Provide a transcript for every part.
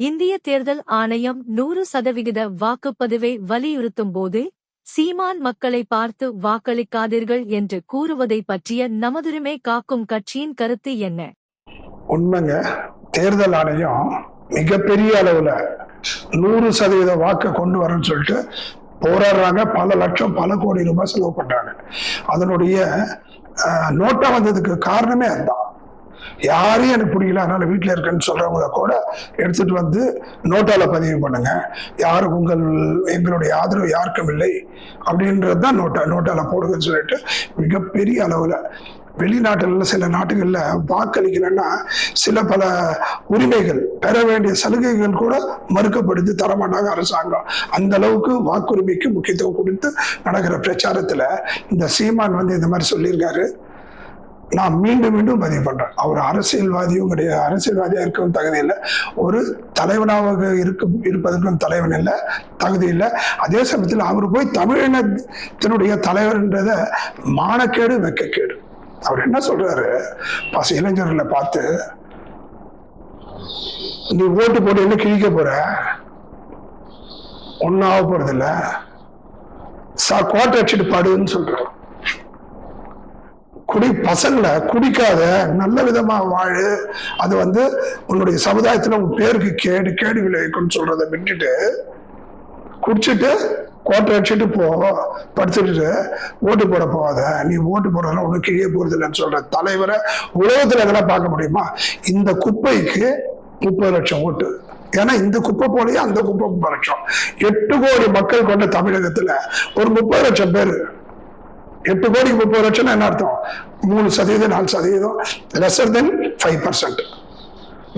இந்திய தேர்தல் ஆணையம் நூறு சதவிகித வாக்குப்பதிவை வலியுறுத்தும் போது சீமான் மக்களை பார்த்து வாக்களிக்காதீர்கள் என்று கூறுவதை பற்றிய நமதுரிமை காக்கும் கட்சியின் கருத்து என்ன? உண்மைங்க தேர்தல் ஆணையம் மிகப்பெரிய அளவுல நூறு சதவீத வாக்கை கொண்டு வரேன்னு சொல்லிட்டு போராடுறாங்க. பல லட்சம் பல கோடி ரூபாய் செலவு பண்றாங்க. அதனுடைய நோட்டா வந்ததுக்கு காரணமே அதுதான். யாரையும் எனக்கு பிடிக்கல. அதனால வீட்டில் இருக்கேன்னு சொல்றவங்கள கூட எடுத்துட்டு வந்து நோட்டாவில் பதிவு பண்ணுங்க. யாரும் உங்கள் எங்களுடைய ஆதரவு யாருக்கும் இல்லை அப்படின்றது தான் நோட்டா நோட்டாவில் போடுங்கன்னு சொல்லிட்டு மிகப்பெரிய அளவில் வெளிநாட்டில் சில நாட்டுகளில் வாக்களிக்கலன்னா சில பல உரிமைகள் பெற வேண்டிய சலுகைகள் கூட மறுக்கப்படுது தரமாட்டாங்க அரசாங்கம். அந்த அளவுக்கு வாக்குரிமைக்கு முக்கியத்துவம் கொடுத்து நடக்கிற பிரச்சாரத்தில் இந்த சீமான் வந்து இந்த மாதிரி சொல்லியிருக்காரு. நான் மீண்டும் மீண்டும் பதிவு பண்றேன். அவர் அரசியல்வாதியும் கிடையாது. அரசியல்வாதியா இருக்கவும் தகுதி இல்லை. ஒரு தலைவனாக இருக்க இருப்பதற்கும் தலைவன் இல்லை தகுதி இல்லை. அதே சமயத்தில் அவர் போய் தமிழினத்தினுடைய தலைவர்ன்றத மானக்கேடு வெக்கக்கேடு. அவர் என்ன சொல்றாரு? பச இளைஞர்களை பார்த்து நீ ஓட்டு போட்டு என்ன கிழிக்க போற? ஒன்னும் ஆக போறது இல்லை சா கோட்டை வச்சுட்டு பாடுன்னு சொல்றாரு. குடி பசங்களை குடிக்காத நல்ல விதமா வாழு. அது வந்து உன்னுடைய சமுதாயத்துல உன் பேருக்கு கேடு கேடு விளைவிக்கும்னு சொல்றதை விட்டுட்டு குடிச்சிட்டு கோட்டை அடிச்சுட்டு போ படுத்துட்டு ஓட்டு போட போகாத. நீ ஓட்டு போடுறதுல ஒன்றும் கீழே போறது இல்லைன்னு சொல்ற தலைவரை உலகத்துல எதனா பார்க்க முடியுமா? இந்த குப்பைக்கு முப்பது லட்சம் ஓட்டு. ஏன்னா இந்த குப்பை போலயே அந்த குப்பை முப்பது லட்சம். எட்டு கோடி மக்கள் கொண்ட தமிழகத்துல ஒரு முப்பது லட்சம் பேர் எட்டு கோடிக்கு முப்பது லட்சம் என்ன அர்த்தம்? மூணு சதவீதம் நாலு சதவீதம் லெசர் தென் ஃபைவ் பர்சன்ட்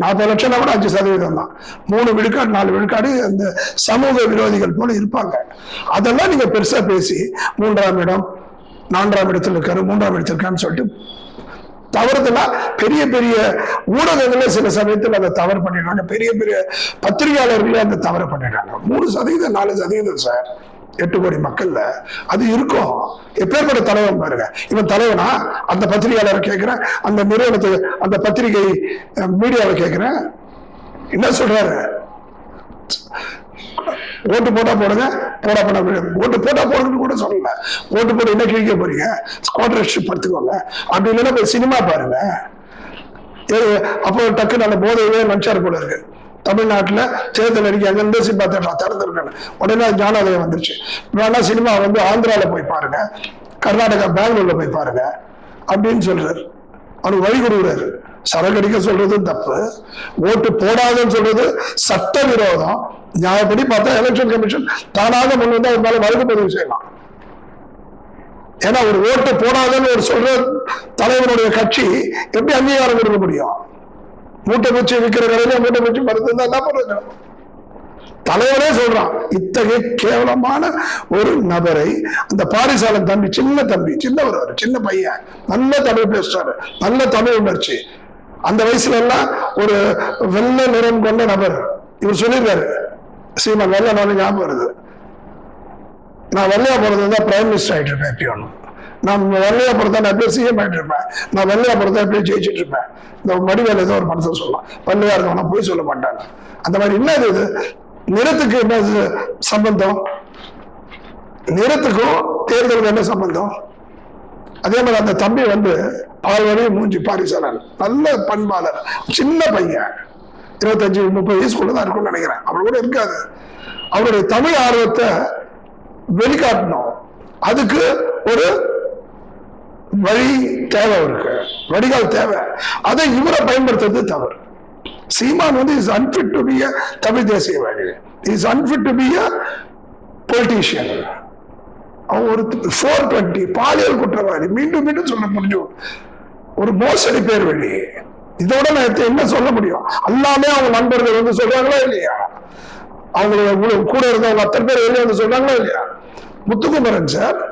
நாற்பது லட்சம் கூட அஞ்சு சதவீதம் தான். மூணு விழுக்காடு நாலு விழுக்காடு அந்த சமூக விரோதிகள் போல இருப்பாங்க. அதெல்லாம் நீங்க பெருசா பேசி மூன்றாம் இடம் நான்காம் இடத்துல இருக்காரு மூன்றாம் இடத்துல இருக்கான்னு சொல்லிட்டு தவறுதலா பெரிய பெரிய ஊடகங்களே சில சமயத்தில் அதை தவறு பண்ணிடுறாங்க. பெரிய பெரிய பத்திரிகையாளர்களே அந்த தவறு பண்ணிடுறாங்க. மூணு சதவீதம் நாலு சதவீதம் சார் எட்டு கோடி மக்கள்ல அது இருக்கும். எப்பேற்பட்ட தலைவன் பாருங்க. இவன் தலைவனா? அந்த பத்திரிகையாளரை கேட்கிறேன் அந்த நிறுவனத்தை அந்த பத்திரிகை மீடியாவை கேட்கிறேன் என்ன சொல்றாரு? ஓட்டு போட்டா போடுங்க போடா போட ஓட்டு போட்டா போடுங்கன்னு கூட சொல்லல. ஓட்டு போட்டு என்ன கிழிக்க போறீங்க? ஸ்காலர்ஷிப் படுத்துக்கோங்க. அப்படி இல்லைன்னா போய் சினிமா பாருங்க. ஏ, அப்போ டக்குன்னு அந்த போதையே நினைச்சாரு போல இருக்கு. தமிழ்நாட்டுல தேர்தல் அறிக்கை அங்கிருந்து சினிமா தேட்டர் திறந்துருக்காங்க. உடனே ஞானாலயம் ஞானோதயம் வந்துருச்சு. வேணா சினிமா வந்து ஆந்திரால போய் பாருங்க. கர்நாடகா பெங்களூர்ல போய் பாருங்க. அப்படின்னு சொல்றாரு. அவனுக்கு வழி கொடுக்குறாரு. சரக்கடிக்க சொல்றதும் தப்பு. ஓட்டு போடாதுன்னு சொல்றது சட்ட விரோதம் நியாயப்படி பார்த்தா எலெக்ஷன் கமிஷன் தானாக முன் வந்து அது மேல வழக்கு பதிவு செய்யலாம். ஏன்னா ஒரு ஓட்டு போடாதுன்னு ஒரு சொல்ற தலைவனுடைய கட்சி எப்படி அங்கீகாரம் கொடுக்க முடியும்? மூட்டை பூச்சி விற்கிற கடையில மூட்டை பூச்சி மருந்து என்ன பண்றது தலைவரே சொல்றான் இத்தகைய கேவலமான ஒரு நபரை அந்த பாரிசாலன் தம்பி சின்ன தம்பி சின்னவர் அவர் சின்ன பையன் நல்ல தமிழ் பேசுறாரு நல்ல தமிழ் உணர்ச்சி. அந்த வயசுல எல்லாம் ஒரு வெள்ளை நிறம் கொண்ட நபர். இவர் சொல்லியிருக்காரு சீமா வெள்ள நாள் ஞாபகம் வருது. நான் வெள்ளையா பிறந்தா தான் பிரைம் மினிஸ்டர் ஆயிட்டு இருப்பேன் எப்பயும். நான் வெள்ளையா பொறுத்தா நான் எப்படியும் சிஎம் ஆயிட்டு இருப்பேன். நான் வெள்ளையா பொறுத்தா அப்படியே ஜெயிச்சிட்டு இருப்பேன். இந்த மடிவேல ஏதோ ஒரு மனசை சொல்லலாம் வெள்ளையா இருக்கவனா போய் சொல்ல மாட்டாங்க அந்த மாதிரி என்ன இது? நிறத்துக்கு என்ன சம்பந்தம்? நிறத்துக்கும் தேர்தலுக்கு என்ன சம்பந்தம்? அதே மாதிரி அந்த தம்பி வந்து பால்வழி மூஞ்சி பாரிசாலன் நல்ல பண்பாளர். சின்ன பையன். இருபத்தஞ்சு முப்பது வயசுக்குள்ள தான் இருக்கும்னு நினைக்கிறேன். அவர் கூட இருக்காது. அவருடைய தமிழ் ஆர்வத்தை வெளிக்காட்டணும். அதுக்கு ஒரு வழி தேவை இருக்கு வடிகால் தேவை. அதை இவரை பயன்படுத்துறது தவறு. சீமான் வந்து is unfit to be a Tamil தேசியவாதி. Is unfit to be a politician அவன் ஒரு ஃபோர் டுவெண்ட்டி பாலியல் குற்றவாளி. மீண்டும் மீண்டும் சொல்ல முடியும். ஒரு மோசடி பேர் வழி இதோட நான் என்ன சொல்ல முடியும்? எல்லாமே அவங்க நண்பர்கள் வந்து சொல்றாங்களா இல்லையா? அவங்களோட கூட- கூட இருந்தவங்க அத்தனை பேர் வெளியே வந்து சொல்றாங்களா இல்லையா? முத்துக்குமரன் சார்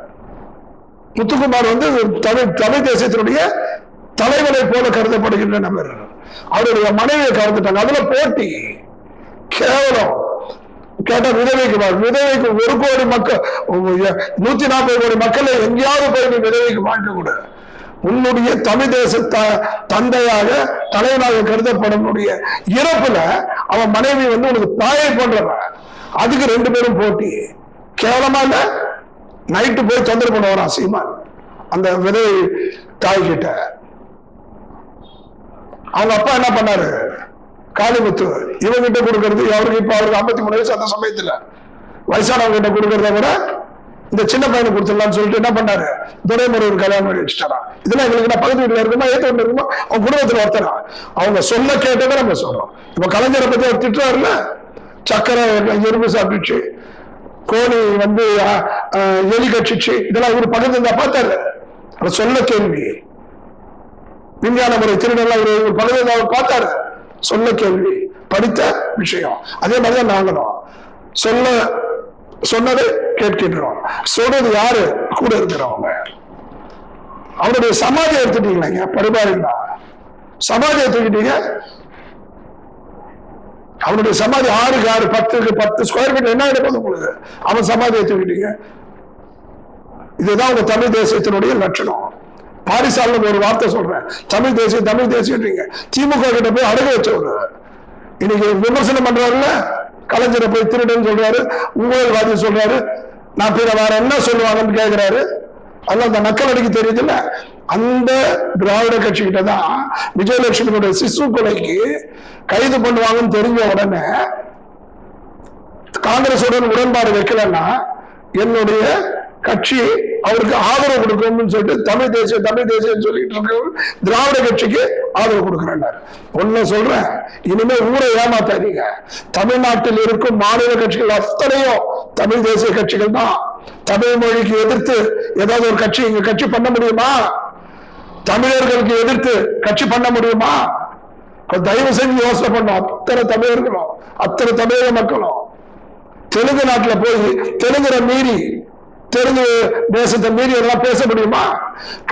முத்துக்குமார் வந்து தமிழ் தமிழ் தேசியத்தினுடைய தலைவரை போல கருதப்படுகின்ற நபர். அவருடைய மனைவியை கலந்துட்டாங்க அதுல போட்டி. கேவலம். கேட்டா விதவைக்கு விதவைக்கு ஒரு கோடி மக்கள் நூத்தி நாற்பது கோடி மக்களை எங்கேயாவது போய் நீ விதவைக்கு வாழ்க்க கூட. உன்னுடைய தமிழ் தேச தந்தையாக தலைவனாக கருதப்படும் இறப்புல அவன் மனைவி வந்து உனக்கு தாயை போன்றவன் அதுக்கு ரெண்டு பேரும் போட்டி. கேவலமா இல்லை? நைட்டு போய் தொந்தரவு பண்ண வரான் சீமான் அந்த விதை தாய் கிட்ட அவங்க அப்பா என்ன பண்ணாரு? காளிமுத்து இவங்கிட்ட கொடுக்கறது அவருக்கு இப்ப அவருக்கு ஐம்பத்தி மூணு வயசு அந்த சமயத்துல. வயசானவங்க கிட்ட கொடுக்கறத விட இந்த சின்ன பையனுக்கு கொடுத்துடலாம்னு சொல்லிட்டு என்ன பண்ணாரு? துரைமுருகன் கல்யாணம் பண்ணி வச்சுட்டாரா இதெல்லாம் எங்களுக்கு என்ன பக்கத்து வீட்டுல இருக்குமா ஏத்த வீட்டுல இருக்குமா? அவங்க குடும்பத்துல ஒருத்தரா அவங்க சொல்ல கேட்டதை நம்ம சொல்றோம். இப்ப கலைஞரை பத்தி அவர் திட்டுறாருல சக்கரை எறும்பு சாப்பிட்டுச்சு. கோழி வந்து எலி கட்சிச்சு இதெல்லாம் இவர் பக்கத்துல இருந்தா பார்த்தாரு. அதை சொல்ல கேள்வி. விஞ்ஞான முறை திருநெல்லாம் ஒரு ஒரு பகுதியில் அவர் பார்த்தாரு. சொல்ல கேள்வி. படித்த விஷயம். அதே மாதிரிதான் நாங்களும். சொல்ல சொன்னதை கேட்கின்றோம். சொல்றது யாரு? கூட இருக்கிறவங்க. அவருடைய சமாதி எடுத்துட்டீங்களா பரிபாருங்களா சமாதி எடுத்துக்கிட்டீங்க அவனுடைய சமாதி ஆறுக்கு ஆறு பத்துக்கு பத்து ஸ்கொயர் ஃபீட் என்ன எடுப்பது உங்களுக்கு? அவன் சமாதி எடுத்துக்கிட்டீங்க இதுதான் உங்க தமிழ் தேசியத்தினுடைய லட்சணம். பாரிசால ஒரு வார்த்தை சொல்றேன். தமிழ் தேசியம் தமிழ் தேசியன்றீங்க. திமுக கிட்ட போய் அடகு வச்சவரு. இன்னைக்கு விமர்சனம் பண்றாருல்ல? கலைஞரை போய் திருடன் சொல்றாரு. ஊழல்வாதி சொல்றாரு. நான் பிற வேற என்ன சொல்லுவாங்கன்னு கேட்கிறாரு அதெல்லாம் அந்த நக்கல் அடிக்க தெரியுதுல்ல? அந்த திராவிட கட்சி கிட்ட தான் விஜயலட்சுமியோட சிசு கொலைக்கு கைது பண்ணுவாங்கன்னு தெரிஞ்ச உடனே காங்கிரசுடன் உடன்பாடு வைக்கலன்னா என்னுடைய கட்சி அவருக்கு ஆதரவு கொடுக்கணும்னு சொல்லிட்டு தமிழ் தேசியம் தமிழ் தேசியம் சொல்லிட்டு இருக்கவர் திராவிட கட்சிக்கு ஆதரவு கொடுக்கிறேன்னாரு. ஒண்ணு சொல்றேன் இனிமே ஊரை ஏமாத்தாதீங்க. தமிழ்நாட்டில் இருக்கும் மாநில கட்சிகள் அத்தனையும் தமிழ் தேசிய கட்சிகள் தான். தமிழ் மொழிக்கு எதிர்த்து ஏதாவது ஒரு கட்சி இங்க கட்சி பண்ண முடியுமா? தமிழர்களுக்கு எதிர்த்து கட்சி பண்ண முடியுமா? தயவு செஞ்சு யோசனை பண்ணும் அத்தனை தமிழர்களும் அத்தனை தமிழக மக்களும். தெலுங்கு நாட்டுல போய் தெலுங்குல மீறி தெலுங்கு தேசத்தை மீறி எல்லாம் பேச முடியுமா?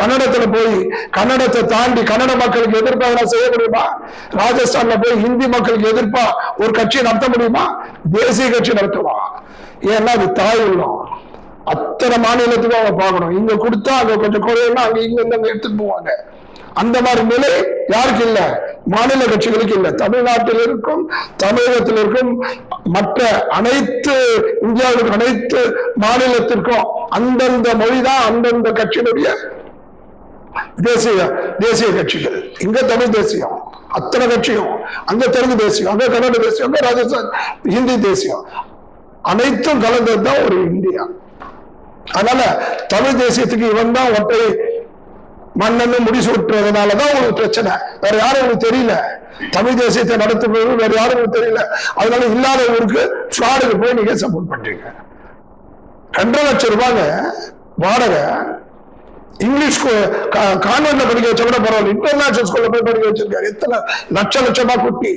கன்னடத்துல போய் கன்னடத்தை தாண்டி கன்னட மக்களுக்கு எதிர்ப்பா எல்லாம் செய்ய முடியுமா? ராஜஸ்தான்ல போய் ஹிந்தி மக்களுக்கு எதிர்ப்பா ஒரு கட்சியை நடத்த முடியுமா? தேசிய கட்சி நடத்துவான் ஏன்னா அது தாய் உள்ளம். அத்தனை மாநிலத்துக்கும் அவங்க பார்க்கணும். இங்க கொடுத்தா அங்க கொஞ்சம் குறையலாம் அங்க இங்க இருந்து எடுத்துட்டு போவாங்க. அந்த மாதிரி நிலை யாருக்கு இல்ல? மாநில கட்சிகளுக்கு இல்ல. தமிழ்நாட்டில் இருக்கும் தமிழகத்தில் இருக்கும் மற்ற அனைத்து இந்தியாவிற்கு அனைத்து மாநிலத்திற்கும் அந்தந்த மொழிதான் அந்தந்த கட்சியினுடைய தேசிய தேசிய கட்சிகள். இங்க தமிழ் தேசியம் அத்தனை கட்சியும். அங்க தெலுங்கு தேசியம் அங்க கன்னட தேசியம் அங்க ராஜஸ்தான் ஹிந்தி தேசியம். அனைத்தும் கலந்தது தான் ஒரு இந்தியா. அதனால தமிழ் தேசியத்துக்கு இவன் தான் ஒற்றை மன்னன்னு முடிசூட்டுறதுனாலதான் உங்களுக்கு பிரச்சனை. வேற யாரும் உங்களுக்கு தெரியல. தமிழ் தேசியத்தை நடத்துவது வேற யாரும் உங்களுக்கு தெரியல. அதனால இல்லாத ஊருக்கு ஃப்ராடுக்கு போய் நீங்க சப்போர்ட் பண்றீங்க. ரெண்டரை லட்சம் ரூபாங்க வாடகை. இங்கிலீஷ் கான்வென்ட்ல படிக்க வச்ச கூட பரவாயில்ல. இன்டர்நேஷனல் ஸ்கூல்ல போய் படிக்க வச்சிருக்காரு. எத்தனை லட்ச லட்சமா குட்டி.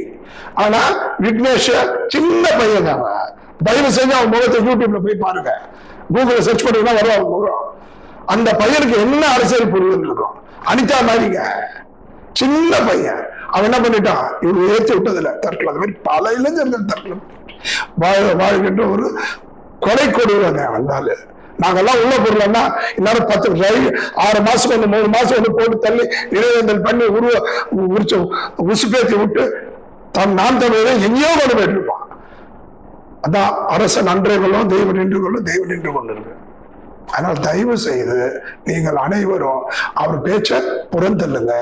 ஆனா விக்னேஷ் சின்ன பையன் தான். அவன். தயவு செஞ்சு அவன் முகத்தை யூடியூப்ல போய் பாருங்க. கூகுள்ல சர்ச் பண்ணீங்கன்னா வருவாங்க அந்த பையனுக்கு என்ன அரசியல் புரியுதுன்னு இருக்கும். அனிதா மாதிரிங்க. சின்ன பையன். அவன் என்ன பண்ணிட்டான்? இவங்க ஏற்றி விட்டதில்ல. தற்கொலை அது மாதிரி பல இளைஞர்கள் தற்கொலை வாழ வாழ்கின்ற ஒரு கொலை கொடுவாங்க வந்தாலு நாங்கெல்லாம் உள்ள பொருள்னா இன்னும் பத்து ரயில் ஆறு மாசம் வந்து மூணு மாசம் வந்து போட்டு தள்ளி நினைவேந்தல் பண்ணி உருவ உரிச்சு உசுப்பேத்தி விட்டு தன் நான் தமிழரை எங்கேயோ கொண்டு போயிட்டு இருப்பான். அதான் அரசன் அன்றே கொள்ளும் தெய்வம் நின்று கொள்ளும் தெய்வம் நின்று கொண்டிருக்கு அதனால் தயவு செய்து நீங்கள் அனைவரும் அவர் பேச்ச புறந்தள்ளுங்க.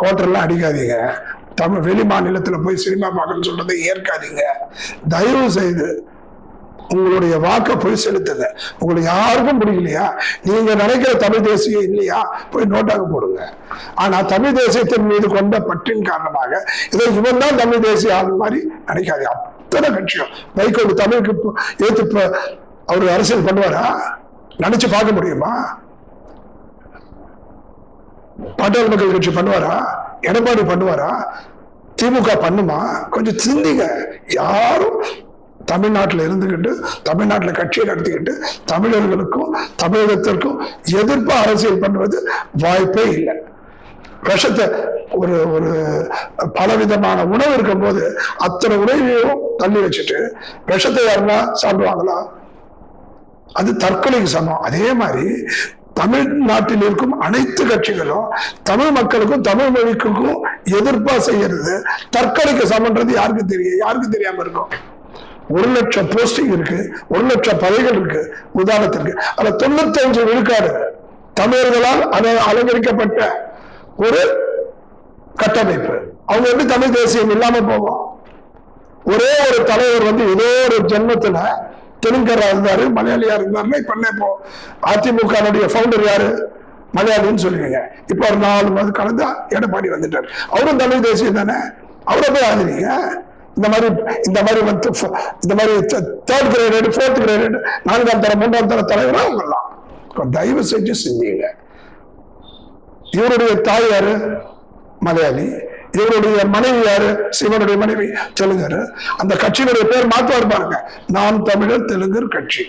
கோட்டெல்லாம் அடிக்காதீங்க. தமிழ் வெளி மாநிலத்துல போய் சினிமா பார்க்கணும்னு சொல்றதை ஏற்காதீங்க. தயவு செய்து உங்களுடைய வாக்கை போய் செலுத்துங்க. உங்களுக்கு யாருக்கும் பிடிக்கலையா? நீங்க நினைக்கிற தமிழ் தேசியம் இல்லையா? போய் நோட்டாக போடுங்க. ஆனா தமிழ் தேசியத்தின் மீது கொண்ட பற்றின் காரணமாக இதை இவன் தான் தமிழ் தேசிய ஆள் மாதிரி நினைக்காதீங்க அத்தனை கட்சியும். வைகோடு தமிழுக்கு ஏத்து அவரு அரசியல் பண்ணுவாரா? நினைச்சு பார்க்க முடியுமா? பாட்டாளி மக்கள் கட்சி பண்ணுவாரா? எடப்பாடி பண்ணுவாரா? திமுக பண்ணுமா? கொஞ்சம் சிந்திங்க. யாரும் தமிழ்நாட்டில் இருந்துகிட்டு தமிழ்நாட்டில் கட்சியை நடத்திக்கிட்டு தமிழர்களுக்கும் தமிழகத்திற்கும் எதிர்ப்பா அரசியல் பண்ணுவது வாய்ப்பே இல்லை. விஷத்தை ஒரு ஒரு பலவிதமான உணவு இருக்கும்போது அத்தனை உணவையும் தள்ளி வச்சுட்டு விஷத்தை யாருன்னா சாப்பிடுவாங்களா? அது தற்கொலைக்கு சமம். அதே மாதிரி தமிழ்நாட்டில் இருக்கும் அனைத்து கட்சிகளும் தமிழ் மக்களுக்கும் தமிழ் மொழிக்கும் எதிர்ப்பா செய்யறது தற்கொலைக்கு சமன்றது யாருக்கு தெரியும் யாருக்கு தெரியாம இருக்கும். ஒரு லட்சம் போஸ்டிங் இருக்கு ஒரு லட்சம் பதவிகள் இருக்கு உதாரணத்திற்கு. அதுல தொண்ணூத்தஞ்சு விழுக்காடு தமிழர்களால் அலங்கரிக்கப்பட்ட ஒரு கட்டமைப்பு. அவங்க எப்படி தமிழ் தேசியம் இல்லாம போவோம் ஒரே ஒரு தலைவர் வந்து ஏதோ ஒரு ஜென்மத்துல தெலுங்கரா இருந்தாரு மலையாளியா இருந்தாருன்னா இப்ப என்ன இப்போ அதிமுக ஃபவுண்டர் யாரு? மலையாளின்னு சொல்லுவீங்க இப்ப ஒரு நாலு மாதம் கலந்து எடப்பாடி வந்துட்டார். அவரும் தமிழ் தேசியம் தானே? அவரை போய் ஆதரிங்க. இந்த மாதிரி இந்த மாதிரி வந்து இந்த மாதிரி தேர்ட் கிரேடு ஃபோர்த் கிரேடு நான்காம் தர மூன்றாம் தர தலைவரா அவங்கெல்லாம். தயவு செஞ்சு செஞ்சீங்க இவருடைய தாய் மலையாளி. இவருடைய மனைவி யாரு? சிவனுடைய மனைவி. தெலுங்கர் அந்த கட்சியினுடைய பேர் மாத்துவார் பாருங்க. நாம் தமிழர் தெலுங்கர் கட்சி.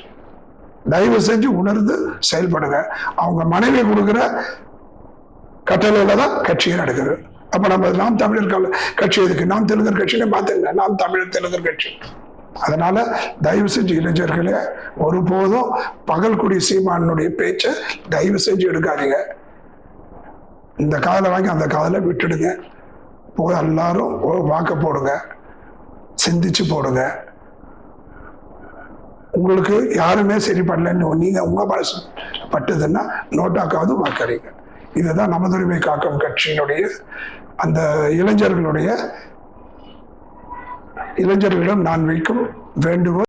தயவு செஞ்சு உணர்ந்து செயல்படுங்க. அவங்க மனைவி கொடுக்குற கட்டளையில தான் கட்சியை நடக்குது அப்ப நம்ம நாம் தமிழர் கட்சி எதுக்கு? நாம் தெலுங்கர் கட்சியில மாத்துங்க. நாம் தமிழர் தெலுங்கர் கட்சி. அதனால தயவு செஞ்சு இளைஞர்களே ஒருபோதும் பகல்குடி சீமானுடைய பேச்சை தயவு செஞ்சு எடுக்காதீங்க. இந்த காதலை வாங்கி அந்த காதலை விட்டுடுங்க. போக எல்லாரும் வாக்க போடுங்க. சிந்திச்சு போடுங்க. உங்களுக்கு யாருமே சரி பண்ணலன்னு நீங்க உங்க மனசு பட்டதுன்னா நோட்டாக்காவது வாக்கறீங்க. இதுதான் நமதுரிமை காக்கும் கட்சியினுடைய அந்த இளைஞர்களுடைய இளைஞர்களிடம் நான் வைக்கும் வேண்டுகோள்.